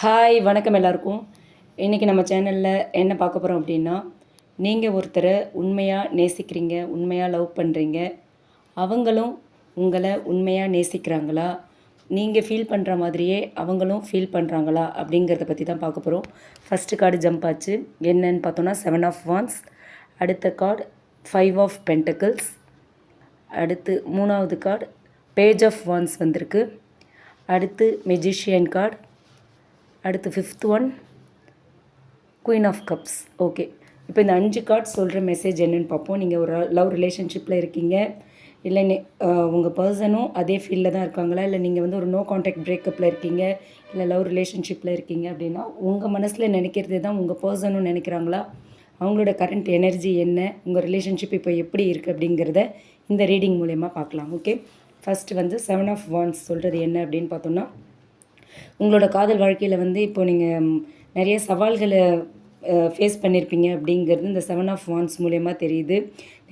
Hi வணக்கம் எல்லாருக்கும். இன்றைக்கி நம்ம சேனலில் என்ன பார்க்க போகிறோம் அப்படின்னா நீங்கள் ஒருத்தரை உண்மையாக நேசிக்கிறீங்க உண்மையாக லவ் பண்ணுறீங்க அவங்களும் உங்களை உண்மையாக நேசிக்கிறாங்களா? நீங்கள் ஃபீல் பண்ணுற மாதிரியே அவங்களும் ஃபீல் பண்ணுறாங்களா அப்படிங்கிறத பற்றி தான் பார்க்க போகிறோம் ஃபஸ்ட்டு கார்டு ஜம்ப் ஆச்சு. என்னன்னு பார்த்தோன்னா செவன் ஆஃப் வான்ஸ் அடுத்த கார்டு ஃபைவ் ஆஃப் பென்டக்கிள்ஸ் அடுத்து மூணாவது கார்டு பேஜ் ஆஃப் வான்ஸ் வந்திருக்கு. அடுத்து மெஜிஷியன் கார்டு அடுத்து fifth one queen of cups okay இப்போ இந்த அஞ்சு கார்ட்ஸ் சொல்கிற மெசேஜ் என்னென்னு பார்ப்போம். நீங்கள் ஒரு லவ் ரிலேஷன்ஷிப்பில் இருக்கீங்க. இல்லை உங்கள் பர்சனும் அதே ஃபீல்டில் தான் இருக்காங்களா? இல்லை நீங்கள் வந்து ஒரு நோ காண்டாக்ட் பிரேக்கப்பில் இருக்கீங்க. இல்லை லவ் ரிலேஷன்ஷிப்பில் இருக்கீங்க அப்படின்னா உங்கள் மனசில் நினைக்கிறதே தான் உங்கள் பர்சனும் நினைக்கிறாங்களா? அவங்களோட கரண்ட் எனர்ஜி என்ன? உங்கள் ரிலேஷன்ஷிப் இப்போ எப்படி இருக்குது அப்படிங்கிறத இந்த ரீடிங் மூலயமா பார்க்கலாம். ஓகே ஃபஸ்ட்டு வந்து செவன் ஆஃப் வான்ஸ் சொல்கிறது என்ன அப்படின்னு பார்த்தோம்னா உங்களோட காதல் வாழ்க்கையில் வந்து இப்போ நீங்கள் நிறைய சவால்களை ஃபேஸ் பண்ணியிருப்பீங்க அப்படிங்கிறது இந்த செவன் ஆஃப் வான்ஸ் மூலயமா தெரியுது.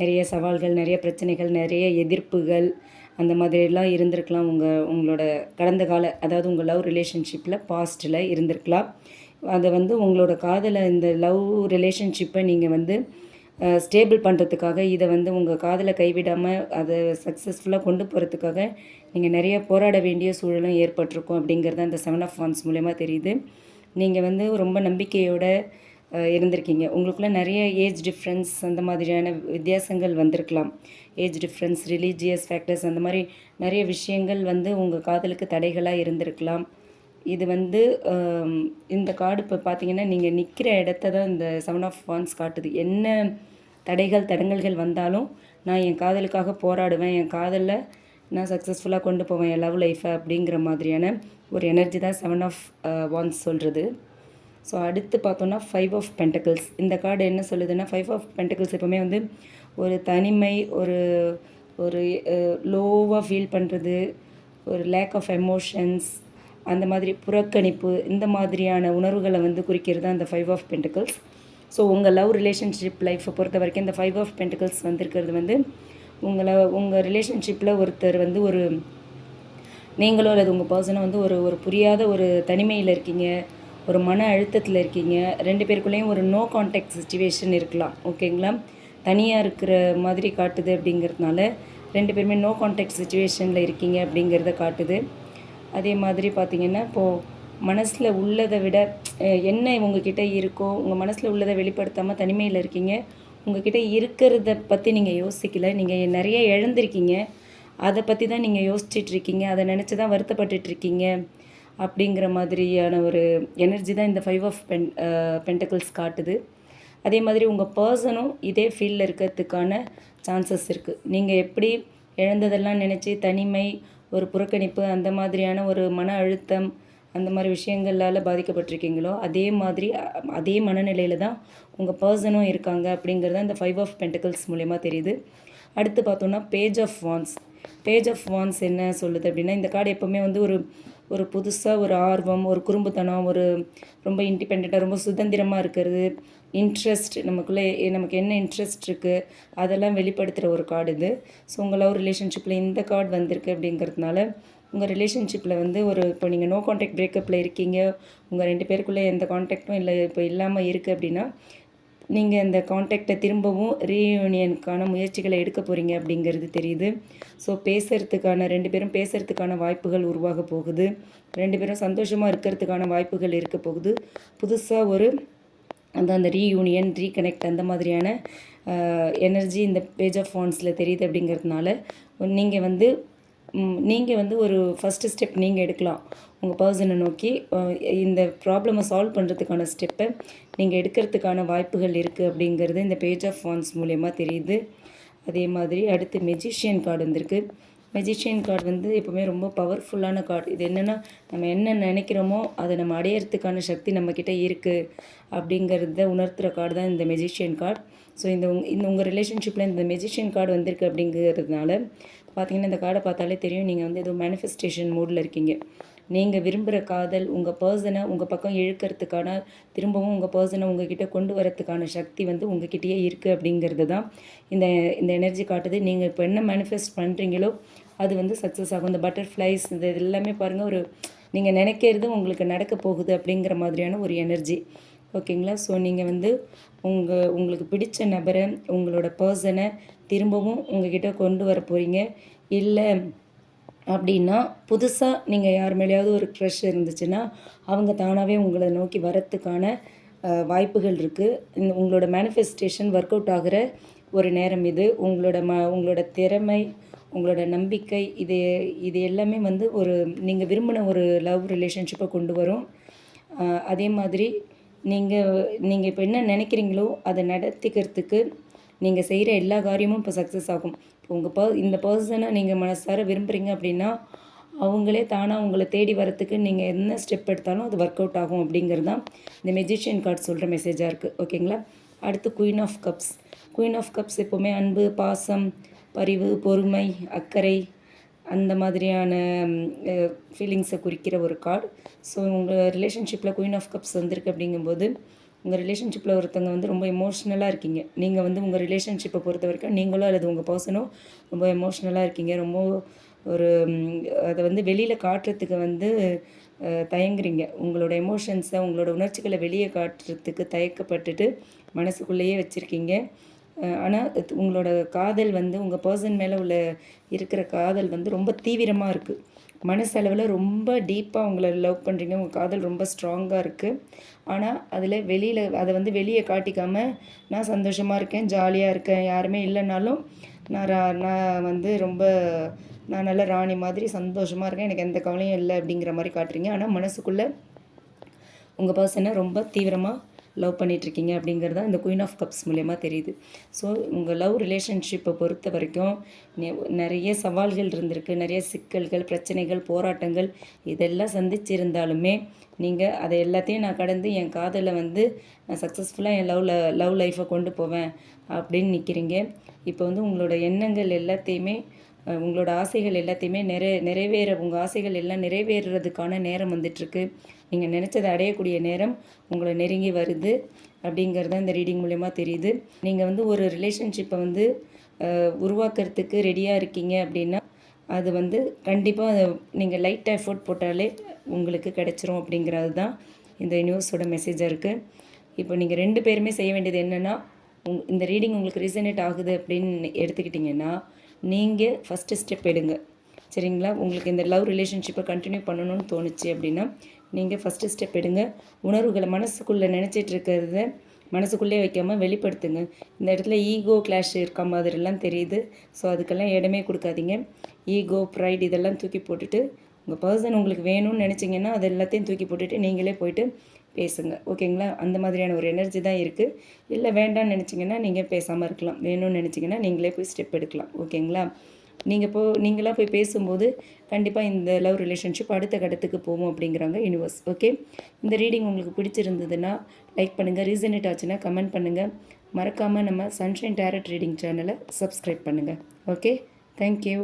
நிறைய சவால்கள் நிறைய பிரச்சனைகள் நிறைய எதிர்ப்புகள் அந்த மாதிரிலாம் இருந்திருக்கலாம். உங்கள் உங்களோட கடந்த கால அதாவது உங்கள் லவ் ரிலேஷன்ஷிப்பில் பாஸ்ட்டில் இருந்திருக்கலாம். அதை வந்து உங்களோட காதலை இந்த லவ் ரிலேஷன்ஷிப்பை நீங்கள் வந்து ஸ்டேபிள் பண்ணுறதுக்காக இதை வந்து உங்கள் காதலை கைவிடாமல் அதை சக்ஸஸ்ஃபுல்லாக கொண்டு போகிறதுக்காக நீங்கள் நிறைய போராட வேண்டிய சூழலும் ஏற்பட்டிருக்கும் அப்படிங்கிறது அந்த செவன் ஆஃப் ஃபான்ஸ் மூலயமா தெரியுது. நீங்கள் வந்து ரொம்ப நம்பிக்கையோடு இருந்திருக்கீங்க. உங்களுக்குள்ள நிறைய ஏஜ் டிஃப்ரென்ஸ் அந்த மாதிரியான வித்தியாசங்கள் வந்திருக்கலாம். ஏஜ் டிஃப்ரென்ஸ் ரிலீஜியஸ் ஃபேக்டர்ஸ் அந்த மாதிரி நிறைய விஷயங்கள் வந்து உங்கள் காதலுக்கு தடைகளாக இருந்திருக்கலாம். இது வந்து இந்த கார்டு இப்போ பார்த்தீங்கன்னா நீங்கள் நிற்கிற இடத்த தான் இந்த செவன் ஆஃப் வான்ஸ் காட்டுது. என்ன தடைகள் தடங்கல்கள் வந்தாலும் நான் என் காதலுக்காக போராடுவேன். என் காதலில் நான் சக்ஸஸ்ஃபுல்லாக கொண்டு போவேன். என் லவ் லைஃப்பை அப்படிங்கிற மாதிரியான ஒரு எனர்ஜி தான் செவன் ஆஃப் வான்ஸ் சொல்கிறது ஸோ அடுத்து பார்த்தோன்னா ஃபைவ் ஆஃப் பென்டக்கிள்ஸ் இந்த கார்டு என்ன சொல்லுதுன்னா ஃபைவ் ஆஃப் பென்டக்கிள்ஸ் எப்போவுமே வந்து ஒரு தனிமை ஒரு ஒரு லோவாக ஃபீல் பண்ணுறது ஒரு லேக் ஆஃப் எமோஷன்ஸ் அந்த மாதிரி புறக்கணிப்பு இந்த மாதிரியான உணர்வுகளை வந்து குறிக்கிறது தான் அந்த ஃபைவ் ஆஃப் பென்டிகல்ஸ் ஸோ உங்கள் லவ் ரிலேஷன்ஷிப் லைஃப்பை பொறுத்த வரைக்கும் இந்த ஃபைவ் ஆஃப் பென்டிகல்ஸ் வந்திருக்கிறது வந்து உங்களை உங்கள் ரிலேஷன்ஷிப்பில் ஒருத்தர் வந்து ஒரு நீங்களோ அல்லது உங்கள் பர்சனோ வந்து ஒரு ஒரு புரியாத ஒரு தனிமையில் இருக்கீங்க ஒரு மன அழுத்தத்தில் இருக்கீங்க ரெண்டு பேருக்குள்ளேயும் ஒரு நோ கான்டாக்ட் சுச்சுவேஷன் இருக்கலாம். ஓகேங்களா தனியாக இருக்கிற மாதிரி காட்டுது அப்படிங்கிறதுனால ரெண்டு பேருமே நோ கான்டாக்ட் சுச்சுவேஷனில் இருக்கீங்க அப்படிங்கிறத காட்டுது. அதே மாதிரி பார்த்திங்கன்னா இப்போது மனசில் உள்ளதை விட என்ன உங்ககிட்ட இருக்கோ உங்கள் மனசில் உள்ளதை வெளிப்படுத்தாமல் தனிமையில் இருக்கீங்க. உங்ககிட்ட இருக்கிறத பற்றி நீங்கள் யோசிக்கல. நீங்கள் நிறைய இழந்திருக்கீங்க அதை பற்றி தான் நீங்கள் யோசிச்சிட்ருக்கீங்க அதை நினச்சி தான் வருத்தப்பட்டுட்ருக்கீங்க அப்படிங்கிற மாதிரியான ஒரு எனர்ஜி தான் இந்த ஃபைவ் ஆஃப் பென் பென்டக்கிள்ஸ் காட்டுது. அதே மாதிரி உங்கள் பர்சனும் இதே ஃபீல்டில் இருக்கிறதுக்கான சான்சஸ் இருக்குது நீங்கள் எப்படி இழந்ததெல்லாம் நினச்சி தனிமை ஒரு புறக்கணிப்பு அந்த மாதிரியான ஒரு மன அழுத்தம் அந்த மாதிரி விஷயங்களால் பாதிக்கப்பட்டிருக்கீங்களோ அதே மாதிரி அதே மனநிலையில் தான் உங்கள் பர்சனும் இருக்காங்க அப்படிங்கிறது இந்த ஃபைவ் ஆஃப் பென்டிகல்ஸ் மூலயமா தெரியுது. அடுத்து பார்த்தோன்னா page of wands page of wands என்ன சொல்லுது அப்படின்னா இந்த கார்டு எப்போவுமே வந்து ஒரு ஒரு புதுசாக ஒரு ஆர்வம் ஒரு குறும்புத்தனம் ஒரு ரொம்ப இண்டிபெண்ட்டாக ரொம்ப சுதந்திரமாக இருக்கிறது. இன்ட்ரெஸ்ட் நமக்குள்ளே நமக்கு என்ன இன்ட்ரெஸ்ட் இருக்குது அதெல்லாம் வெளிப்படுத்துகிற ஒரு கார்டு இது. ஸோ உங்கள் லவ் ரிலேஷன்ஷிப்பில் இந்த கார்டு வந்திருக்கு அப்படிங்கிறதுனால உங்கள் ரிலேஷன்ஷிப்பில் வந்து ஒரு இப்போ நீங்கள் நோ காண்டாக்ட் பிரேக்கப்பில் இருக்கீங்க உங்கள் ரெண்டு பேருக்குள்ளே எந்த கான்டாக்டும் இல்லை இப்போ இல்லாமல் இருக்குது அப்படின்னா நீங்கள் இந்த காண்டாக்டை திரும்பவும் ரீயூனியனுக்கான முயற்சிகளை எடுக்க போகிறீங்க அப்படிங்கிறது தெரியுது. ஸோ பேசுகிறதுக்கான ரெண்டு பேரும் பேசுகிறதுக்கான வாய்ப்புகள் உருவாக போகுது. ரெண்டு பேரும் சந்தோஷமாக இருக்கிறதுக்கான வாய்ப்புகள் இருக்க போகுது. புதுசாக ஒரு அந்த அந்த ரீயூனியன் ரீகனெக்ட் அந்த மாதிரியான எனர்ஜி இந்த பேஜ் ஆஃப் ஃபோன்ஸில் தெரியுது அப்படிங்கிறதுனால நீங்கள் வந்து நீங்கள் வந்து ஒரு ஃபஸ்ட்டு ஸ்டெப் நீங்கள் எடுக்கலாம். உங்கள் பர்சனை நோக்கி இந்த ப்ராப்ளமை சால்வ் பண்ணுறதுக்கான ஸ்டெப்பை நீங்கள் எடுக்கிறதுக்கான வாய்ப்புகள் இருக்குது அப்படிங்கிறது இந்த பேஜ் ஆஃப் ஃபான்ஸ் மூலயமா தெரியுது. அதே மாதிரி அடுத்து மெஜிஷியன் கார்டு வந்திருக்கு. மெஜிஷியன் கார்டு வந்து எப்போவுமே ரொம்ப பவர்ஃபுல்லான கார்டு இது என்னென்னா நம்ம என்ன நினைக்கிறோமோ அதை நம்ம அடையிறதுக்கான சக்தி நம்மக்கிட்ட இருக்குது அப்படிங்கிறத உணர்த்துகிற கார்டு தான் இந்த மெஜிஷியன் கார்டு ஸோ இந்த இந்த உங்கள் ரிலேஷன்ஷிப்பில் இந்த மெஜிஷியன் கார்டு வந்திருக்கு அப்படிங்கிறதுனால பார்த்தீங்கன்னா இந்த கார்டை பார்த்தாலே தெரியும். நீங்கள் வந்து ஏதோ மேனிஃபெஸ்டேஷன் மூடில் இருக்கீங்க. நீங்கள் விரும்புகிற காதல் உங்கள் பர்சனை உங்கள் பக்கம் இழுக்கிறதுக்கான திரும்பவும் உங்கள் பர்சனை உங்ககிட்ட கொண்டு வரத்துக்கான சக்தி வந்து உங்ககிட்டயே இருக்குது அப்படிங்கிறது தான் இந்த இந்த எனர்ஜி காட்டுது. நீங்கள் இப்போ என்ன மேனிஃபெஸ்ட் பண்ணுறீங்களோ அது வந்து சக்ஸஸ் ஆகும். இந்த பட்டர்ஃப்ளைஸ் இந்த எல்லாமே பாருங்கள் ஒரு நீங்கள் நினைக்கிறது உங்களுக்கு நடக்க போகுது அப்படிங்கிற மாதிரியான ஒரு எனர்ஜி ஓகேங்களா? ஸோ நீங்கள் வந்து உங்கள் உங்களுக்கு பிடிச்ச நபரை உங்களோட பர்சனை திரும்பவும் உங்ககிட்ட கொண்டு வர போகிறீங்க இல்லை அப்படின்னா புதுசாக நீங்கள் யார் மேலேயாவது ஒரு க்ரஷ் இருந்துச்சுன்னா அவங்க தானாகவே உங்களை நோக்கி வரத்துக்கான வாய்ப்புகள் இருக்குது உங்களோட மேனிஃபெஸ்டேஷன் ஒர்க் அவுட் ஆகிற ஒரு நேரம் இது. உங்களோட ம உங்களோட திறமை உங்களோட நம்பிக்கை இது இது எல்லாமே வந்து ஒரு நீங்கள் விரும்பின ஒரு லவ் ரிலேஷன்ஷிப்பை கொண்டு வரும். அதே மாதிரி நீங்கள் நீங்கள் இப்போ என்ன நினைக்கிறீங்களோ அதை நடத்திக்கிறதுக்கு நீங்கள் செய்கிற எல்லா காரியமும் இப்போ சக்ஸஸ் ஆகும். இப்போ உங்கள் பர் இந்த பர்சனை நீங்கள் மனசார விரும்புகிறீங்க அப்படின்னா அவங்களே தானாக உங்களை தேடி வரத்துக்கு நீங்கள் என்ன ஸ்டெப் எடுத்தாலும் அது ஒர்க் அவுட் ஆகும் அப்படிங்கிறது தான் இந்த மெஜிஷியன் கார்டு சொல்கிற மெசேஜாக இருக்குது ஓகேங்களா அடுத்து queen of cups queen of cups எப்போவுமே அன்பு பாசம் பரிவு பொறுமை அக்கறை அந்த மாதிரியான ஃபீலிங்ஸை குறிக்கிற ஒரு கார்டு ஸோ உங்கள் ரிலேஷன்ஷிப்பில் குயின் ஆஃப் கப்ஸ் வந்திருக்கு அப்படிங்கும்போது உங்கள் ரிலேஷன்ஷிப்பில் ஒருத்தவங்க வந்து ரொம்ப எமோஷ்னலாக இருக்கீங்க. நீங்கள் வந்து உங்கள் ரிலேஷன்ஷிப்பை பொறுத்த வரைக்கும் நீங்களோ அல்லது உங்கள் பர்சனோ ரொம்ப எமோஷ்னலாக இருக்கீங்க. ரொம்ப ஒரு அதை வந்து வெளியில் காட்டுறதுக்கு வந்து தயங்குறீங்க. உங்களோட எமோஷன்ஸை உங்களோட உணர்ச்சிகளை வெளியே காட்டுறதுக்கு தயக்கப்பட்டுட்டு மனசுக்குள்ளேயே வச்சுருக்கீங்க. ஆனால் உங்களோட காதல் வந்து உங்கள் பர்சன் மேலே உள்ள இருக்கிற காதல் வந்து ரொம்ப தீவிரமாக இருக்குது மனசளவில் ரொம்ப டீப்பாக உங்களை லவ் பண்ணுறீங்க உங்கள் காதல் ரொம்ப ஸ்ட்ராங்காக இருக்குது ஆனால் அதில் வெளியில் அதை வந்து வெளியே காட்டிக்காமல் நான் சந்தோஷமாக இருக்கேன் ஜாலியாக இருக்கேன் யாருமே இல்லைனாலும் நான் ரா- நான் வந்து ரொம்ப நான் நல்ல ராணி மாதிரி சந்தோஷமாக இருக்கேன். எனக்கு எந்த கவலையும் இல்லை அப்படிங்கிற மாதிரி காட்டுறீங்க. ஆனால் மனசுக்குள்ளே உங்கள் பர்சனை ரொம்ப தீவிரமாக லவ் பண்ணிகிட்ருக்கீங்க அப்படிங்கிறது தான் இந்த குயின் ஆஃப் கப்ஸ் மூலயமா தெரியுது. ஸோ உங்கள் லவ் ரிலேஷன்ஷிப்பை பொறுத்த வரைக்கும் நிறைய சவால்கள் இருந்திருக்கு. நிறைய சிக்கல்கள் பிரச்சனைகள் போராட்டங்கள் இதெல்லாம் சந்திச்சிருந்தாலுமே நீங்கள் அதை எல்லாத்தையும் நான் கடந்து என் காதலில் வந்து நான் சக்ஸஸ்ஃபுல்லாக என் லவ் லவ் லைஃப்பை கொண்டு போவேன் அப்படின்னு நிற்கிறீங்க இப்போ வந்து உங்களோட எண்ணங்கள் எல்லாத்தையுமே உங்களோட ஆசைகள் எல்லாத்தையுமே நிறை நிறைவேற உங்கள் ஆசைகள் எல்லாம் நிறைவேறுறதுக்கான நேரம் வந்துட்டுருக்கு. நீங்கள் நினச்சதை அடையக்கூடிய நேரம் உங்களை நெருங்கி வருது அப்படிங்கிறது தான் இந்த ரீடிங் மூலயமா தெரியுது. நீங்கள் வந்து ஒரு ரிலேஷன்ஷிப்பை வந்து உருவாக்குறதுக்கு ரெடியாக இருக்கீங்க அப்படின்னா அது வந்து கண்டிப்பாக நீங்கள் லைட் எஃபோர்ட் போட்டாலே உங்களுக்கு கிடைச்சிரும் அப்படிங்கிறது தான் இந்த நியூஸோட மெசேஜாக இருக்குது இப்போ நீங்கள் ரெண்டு பேருமே செய்ய வேண்டியது என்னென்னா உங் இந்த ரீடிங் உங்களுக்கு ரீசனேட் ஆகுது அப்படின்னு எடுத்துக்கிட்டிங்கன்னா நீங்கள் ஃபஸ்ட்டு ஸ்டெப் எடுங்க. சரிங்களா? உங்களுக்கு இந்த லவ் ரிலேஷன்ஷிப்பை கண்டினியூ பண்ணணும்னு தோணுச்சு அப்படின்னா நீங்கள் ஃபஸ்ட்டு ஸ்டெப் எடுங்க. உணர்வுகளை மனசுக்குள்ளே நினச்சிட்டு இருக்கிறத மனசுக்குள்ளே வைக்காமல் வெளிப்படுத்துங்க. இந்த இடத்துல ஈகோ கிளாஷ் இருக்க மாதிரிலாம் தெரியுது. ஸோ அதுக்கெல்லாம் இடமே கொடுக்காதீங்க. ஈகோ ப்ரைட் இதெல்லாம் தூக்கி போட்டுட்டு உங்கள் பர்சன் உங்களுக்கு வேணும்னு நினச்சிங்கன்னா அது எல்லாத்தையும் தூக்கி போட்டுட்டு நீங்களே போயிட்டு பேசுங்க. ஓகேங்களா? அந்த மாதிரியான ஒரு எனர்ஜி தான் இருக்குது இல்லை வேண்டாம்னு நினச்சிங்கன்னா நீங்கள் பேசாமல் இருக்கலாம். வேணும்னு நினச்சிங்கன்னா நீங்களே போய் ஸ்டெப் எடுக்கலாம். ஓகேங்களா? நீங்கள் போ நீங்களாக போய் பேசும்போது கண்டிப்பாக இந்த லவ் ரிலேஷன்ஷிப் அடுத்த கட்டத்துக்கு போகும் அப்படிங்கிறாங்க யூனிவர்ஸ் ஓகே? இந்த ரீடிங் உங்களுக்கு பிடிச்சிருந்ததுன்னா லைக் பண்ணுங்கள் ரீசனேட் ஆச்சுன்னா கமெண்ட் பண்ணுங்கள் மறக்காமல் நம்ம சன்ஷைன் டேரட் ரீடிங் சேனலை சப்ஸ்கிரைப் பண்ணுங்கள் ஓகே? Thank you